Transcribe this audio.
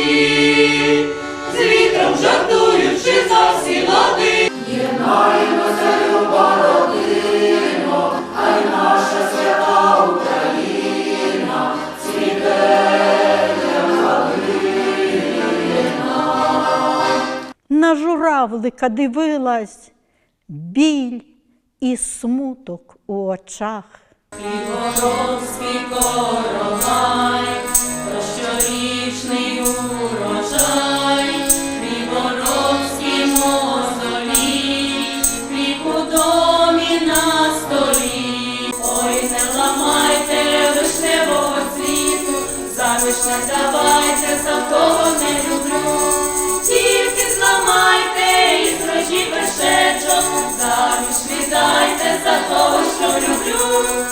душі, з вітром жартуючи засілати, єднаємося люба родино, а й наша свята Україна цвіте На журавлика дивилась біль і смуток у очах. Співором, співором. Того не